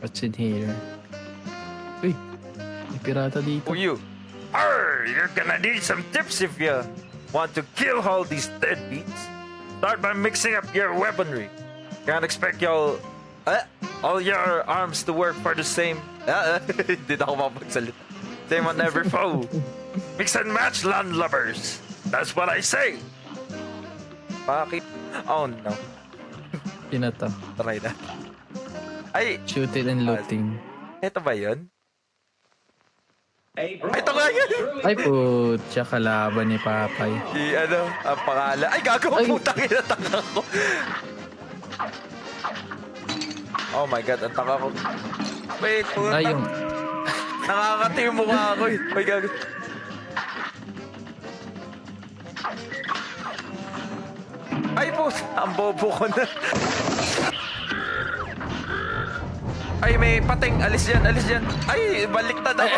What's in here? Uy, may pirata dito. Who you? Arr, you're gonna need some tips if you want to kill all these deadbeats. Start by mixing up your weaponry. Can't expect y'all, uh, all your arms to work for the same. Uh, Hindi na ako mapagsalita. Same on every foe. Mix and match, landlubbers. That's what I say. Bakit? Oh no. Pinata. Try na. Ay, Shooting and looting. eto ba yun? Ito nga yun! Ay putya, kalaban ni Papay. Si ano, ang pangalan. Ay, gago, Ay. putang ina, tanga ko. Oh my god, ang tanga ko. Wait, puta. Ay, yung... Nakakati yung mukha ko eh. Ay, gago. Ay, puta, ang bobo ko na. Ay, may pating. Alis yan, alis yan. Ay, baliktad ako.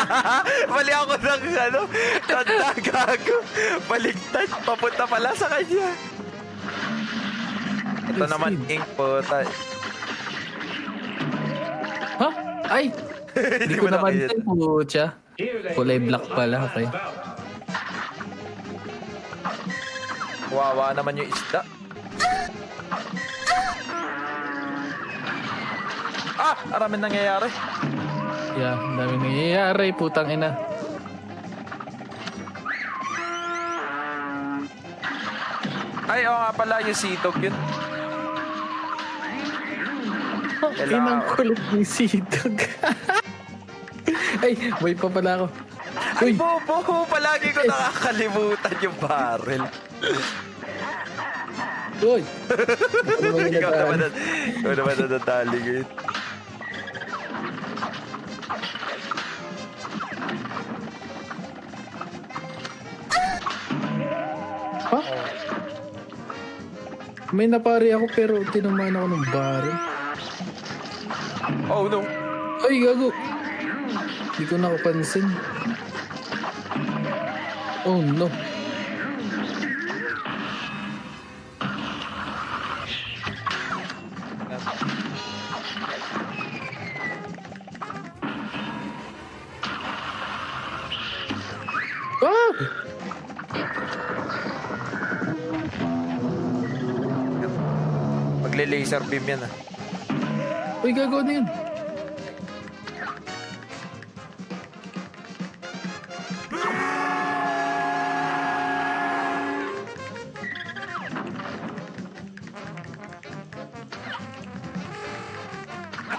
Bali ako ng ano, tanda gago. Baliktad, papunta pala sa kanya. Ito naman, ink po. Ta- Ha? Ay! Hindi ko nakita. din putya. Kulay black pala, okay. Wawa naman yung isda. Ah! Aramin nangyayari. Yeah, ang dami nangyayari, putang ina. Ay, oo nga pala, yung sitog yun. Kailangan- Inang kulit ng sitog. Ay, may pa pala ako. Ay, Uy, bobo! Palagi ko nakakalimutan yung barrel. uy! Ikaw naman, na, ikaw naman nadadali ngayon. May napari ako pero tinamaan ako ng baril. Oh no! Ay, gago! Hindi ko nakapansin. Oh no. Ah! Magle-laser beam yan ah. Uy, gago na yun.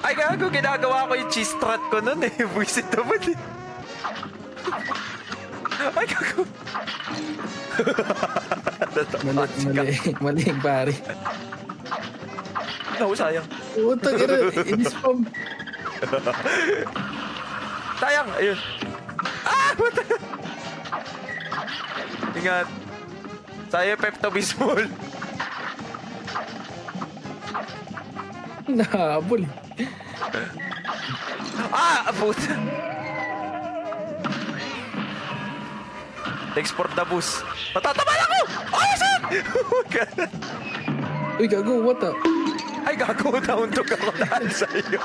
Ay, gago, ginagawa ko yung cheese strat ko nun eh. Buisit naman eh. Ay, gago. Mali, mali, mali pare. No, sayang. Utang ina, in-spam. Sayang, ayun. Ah, puta. Ingat. Sayang Pepto-Bismol. Nahabol. Ah, puta. For the boost. Matataman ako! Oh, shit! Oh my God. Uy, gago, what the? Ay, gago, nauntog ako dahil sa'yo.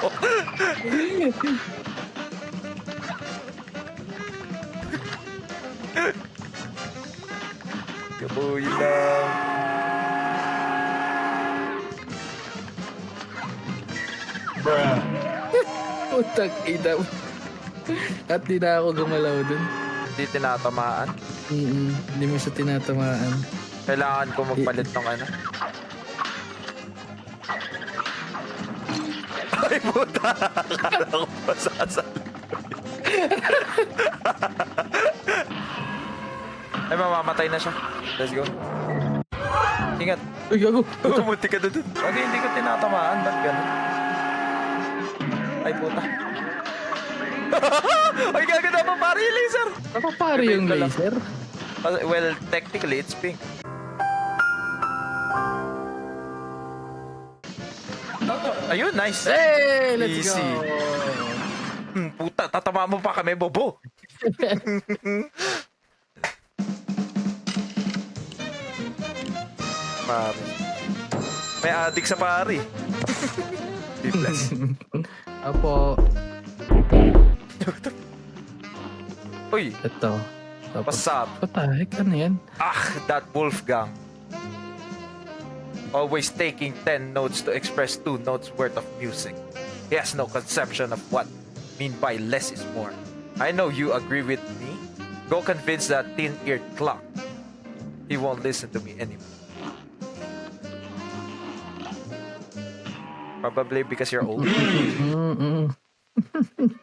Kabuy lang. Utang ina. At di na ako gumalaw dun. Hindi tinatamaan. Mm hindi mo siya tinatamaan. Kailangan ko magpalit ng ano. Ay, puta! Akala ko masasal. Ay, mamamatay na siya. Let's go. Ingat. Uy, gago. Pumunti ka doon. Bakit hindi ko tinatamaan? Ba't ganun? Ay, puta. Ay, gago na pare yung laser. Napapari yung laser. Well, technically, it's pink. Ayun, nice. Hey, let's Easy. go. Hmm, puta, tatama mo pa kami, bobo. Pare. May adik sa pari. Be blessed. Apo. Uy, Ito. Tapos, what's up? what the heck? Ano yan? Ah, that Wolfgang. Always taking 10 notes to express 2 notes worth of music. He has no conception of what mean by less is more. I know you agree with me. Go convince that thin-eared clock. He won't listen to me anymore. Probably because you're old. Mm-mm.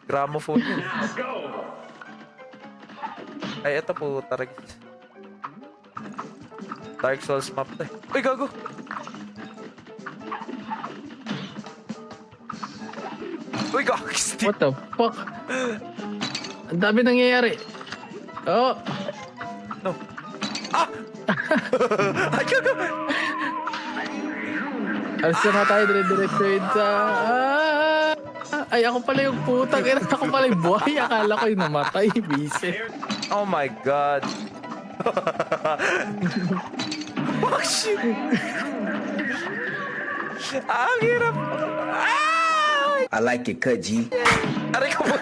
Gramophone. Ay, ito po, Tarek. Dark Souls map to eh. Uy, gago! Uy, gago! Steve! What the fuck? Ang dami nangyayari. Oh! No. Ah! Ay, gago! Alas na tayo dire-diretso yun sa... Ah! Ay, ako pala yung putang. Ako pala yung buhay. Akala ko yung namatay. Bise. Oh my god! Oh shit! Ang hirap! Ah! I like it G. Aray ko po.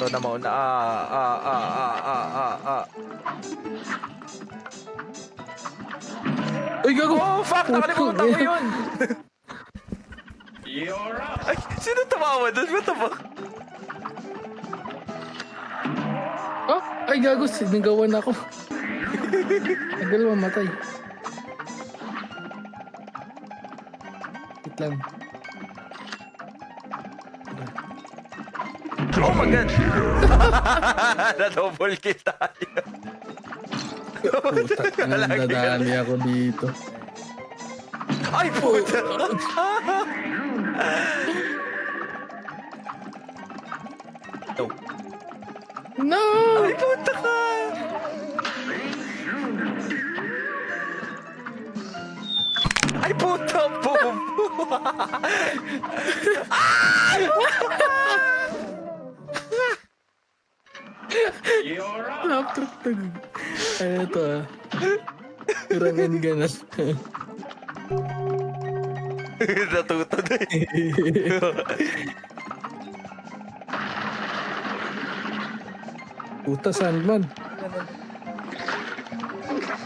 Ito na mauna. Ah, ah, ah, ah, ah, ah, ah. Uy, gago! Oh, fuck! Nakalimutan ko yun! Ay, sino tumawa doon? What the fuck? Ay, gago! Sinigawan ako. Tagal mamatay. Wait lang. Oh my god! Na-double kill tayo. Puta, nandadali ako dito. Ay, puta! No! Ay, puta ka! Ay, puta po! Laptop to. Ay, ito ah. Kurangan ka na. Natuto na eh. Puta, Sandman.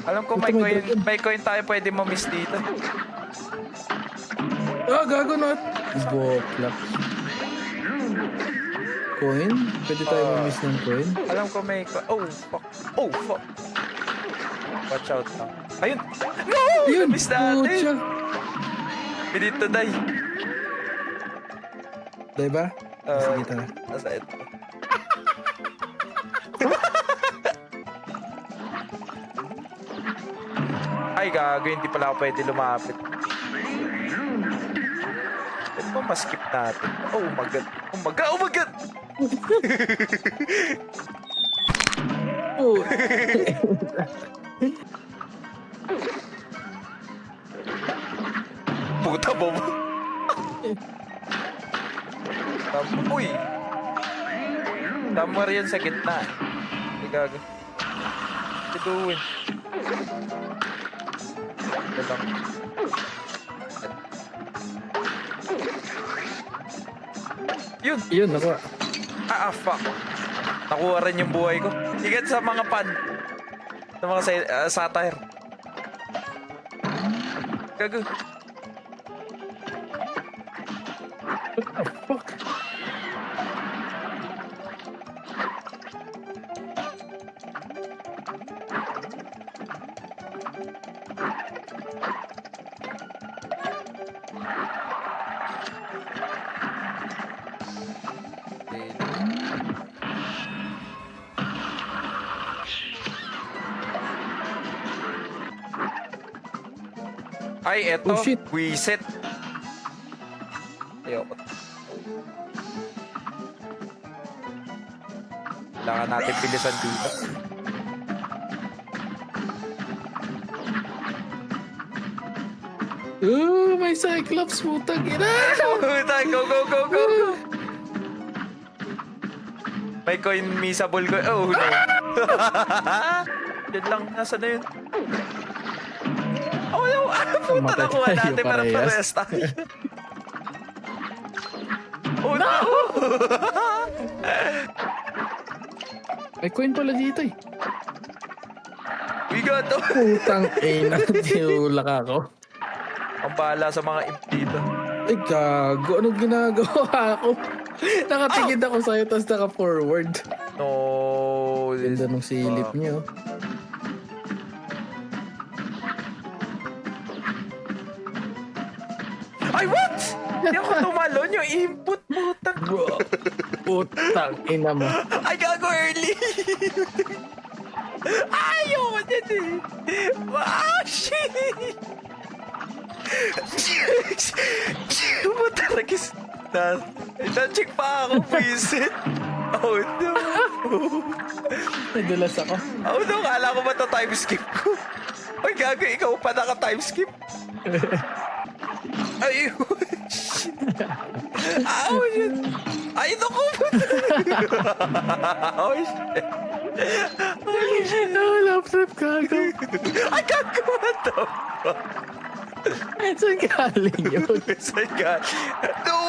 Alam ko may Ito, may coin, dragon. may coin tayo pwede mo miss dito. Ah, gago na. Boklap. Coin? Pwede tayo mamiss ng coin? Alam ko may coin. Oh, fuck. Oh, fuck. Watch out lang. Ayun! No! Yun! Miss natin! Putya. We need to die. Diba? Uh, Sige, tara. Nasa ito. Ay, gago. Hindi pala ako pwede lumapit. Pwede mo ma-skip natin? Oh my god. Oh my god. Oh my god! Puta mo. Tam Uy! Tamar yan sa gitna. Hindi gago. What you doing? Lang. Yun! yun, ako. Ah, ah, fuck. Nakuha rin yung buhay ko. Igat sa mga pan. Sa mga sa- ah, satire. Gago. What the fuck? Ay, eto. Oh, shit. Wiset. Ayoko. Kailangan natin bilisan dito. Oh, may Cyclops, putang ina! Tayo, go, go, go, go, go. May coin misable ko. Oh, no. Yan lang. Nasa na yun? Oh, yung ano puta Matay nakuha tayo natin para parehas. parehas tayo. Oh no! May coin pala dito eh. We got to. Putang ina, tinulak ako. Ang bahala sa mga imp dito. Ay, gago. Anong ginagawa ko? Nakatingin ako sa'yo, tapos naka-forward. No. this- Ganda nung silip niyo. Ay, what? Hindi ako tumalon yung input, puta. Bro, putang ina mo. Ay, gago early. Ayaw ko dyan eh. Ah, shit. Puta, ragis. Na, na-check pa ako, visit. Oh no. Nadulas ako. Oh no, kala ko ba ito time skip ko? Ay, gago, ikaw pa naka-time skip. Ay. Ow, shit. Ay, naku. oh, shit. Holy shit. No, lap trip gago. Ay, gago, what the fuck? Saan galing yun? Saan ka? No!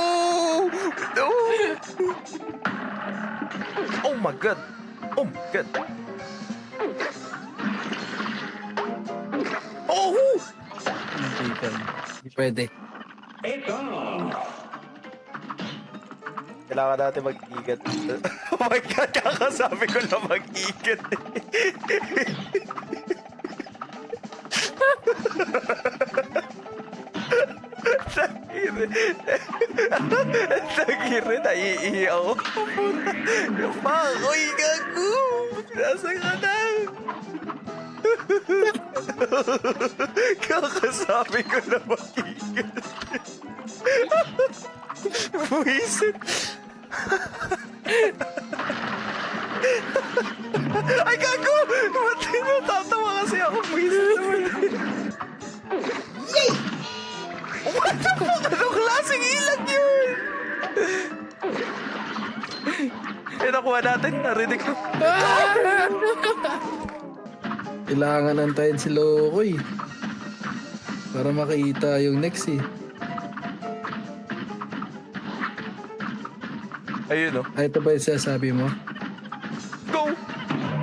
No! Oh my god! Oh my god! Oh! Hindi ka. Pwede. Kailangan natin mag-igat. oh my god, kakasabi ko na mag-igat. Tagire. Tagire, naiihi ako. Makoy gago! Nasa ka na? Kakasabi ko na mag-igat. Buisit. Ay, gago! Ba't natatawa kasi ako? Buisit naman. What the fuck? Anong klaseng ilag yun? Eh, nakuha natin. Narinig ko. Kailangan antayin si Lokoy. Para makita yung next eh. Ayun, oh. Ay, ito ba yung sinasabi mo? Go!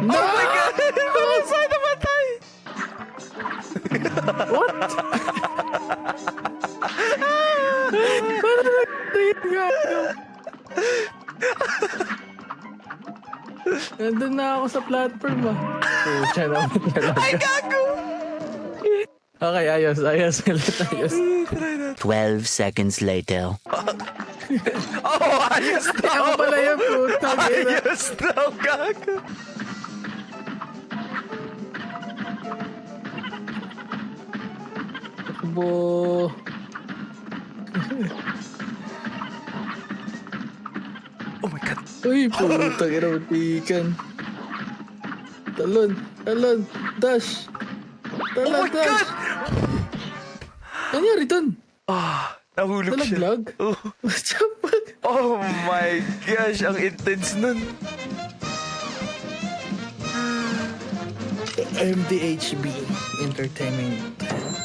No! Oh my God! Saan namatay? What? Paano nag-trip gago? Nandun na ako sa platform ah. Pucha naman talaga. Ay, gago! Okay, ayos, ayos. Ulit, ayos. 12 seconds later. Oh, ayos Ay, daw! ako pala yung puta. Ayos daw, gago! Takbo. Oh my God! Uy, puta, kinamutikan. Talon, talon, dash. Oh Talon, my dash. God! Ano nangyari dun? Ah, nahulog siya. Nalaglag? Oh. Oh my gosh, ang intense nun. MDHB Entertainment.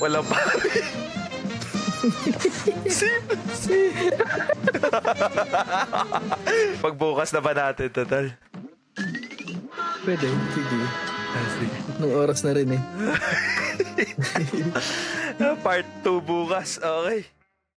Wala pa. Sim. Pagbukas na ba natin, total? Pwede, sige. Nung oras na rin eh. Part 2 bukas, okay.